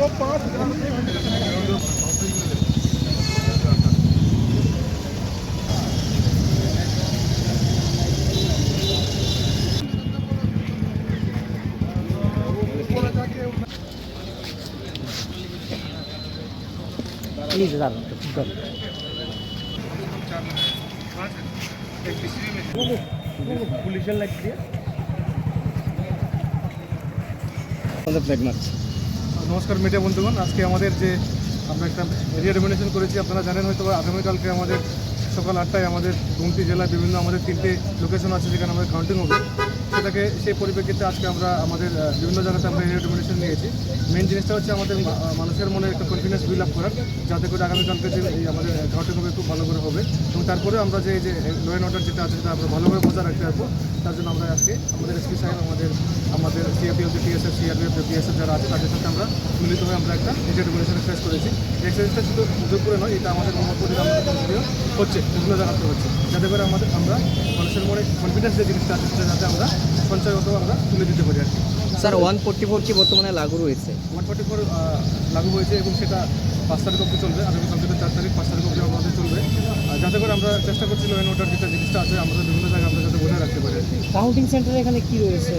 को पाँच हज़ार रुपये प्लीज़ हज़ार पुलिस लगती है নমস্কার মিডিয়া বন্ধুগণ। আজকে আমাদের যে আমরা একটা এরিয়া ডোমিনেশন করেছি, আপনারা জানেন হয়তো আগামীকালকে আমাদের সকাল আটটায় আমাদের গুমতি জেলায় বিভিন্ন আমাদের তিনটে লোকেশন আছে যেখানে আমাদের কাউন্টিং হবে। সেটাকে, সেই পরিপ্রেক্ষিতে আজকে আমরা আমাদের বিভিন্ন জায়গাতে আমরা এরিয়া ডোমিনেশন নিয়েছি। মেন জিনিসটা হচ্ছে আমাদের মানুষের মনে একটা কনফিডেন্স বিল্ড আপ করার, যাতে করে আগামীকালকে যে এই আমাদের কাউন্টিং হবে খুব ভালো করে হবে। এবং তারপরে আমরা যে, এই যে লো অ্যান্ড অর্ডার যেটা আছে, সেটা আমরা ভালোভাবে বজায় রাখতে পারব। তার জন্য আমরা আজকে আমাদের এসপি সাহেব, আমাদের আমাদের যে টিএসএফ সিআরপিএফ বিএসএফ যারা আছে, তাদের সাথে আমরা মিলিত হয়ে আমরা একটা এরিয়া ডোমিনেশন এক্সারসাইজ করেছি। এক্সারসাইজটা শুধু উদয়পুরে নয়, এটা আমাদের মোহাম্মদপুরে হচ্ছে বিভিন্ন জায়গাতে হচ্ছে। যাতে করে আমাদের, আমরা মানুষের মনে কনফিডেন্স যে জিনিসটা আছে, সেটা যাতে আমরা সঞ্চয়গত আমরা তুলে দিতে পারি আর কি। স্যার ওয়ান ফোর্টি ফোর কি বর্তমানে লাগু রয়েছে? ওয়ান ফোর্টি ফোর লাগু হয়েছে এবং সেটা পাঁচ তারিখ অব্দি চলবে। আগামীকাল থেকে চার তারিখ পাঁচ তারিখ অব্দি আমাদের চলবে। আর যাতে করে আমরা চেষ্টা করছি লো অ্যান্ড অর্ডার যেটা জিনিসটা আছে আমরা বিভিন্ন জায়গায় আমরা যাতে বজায় রাখতে পারি আর কি। কাউন্টিং সেন্টারে এখানে কী রয়েছে?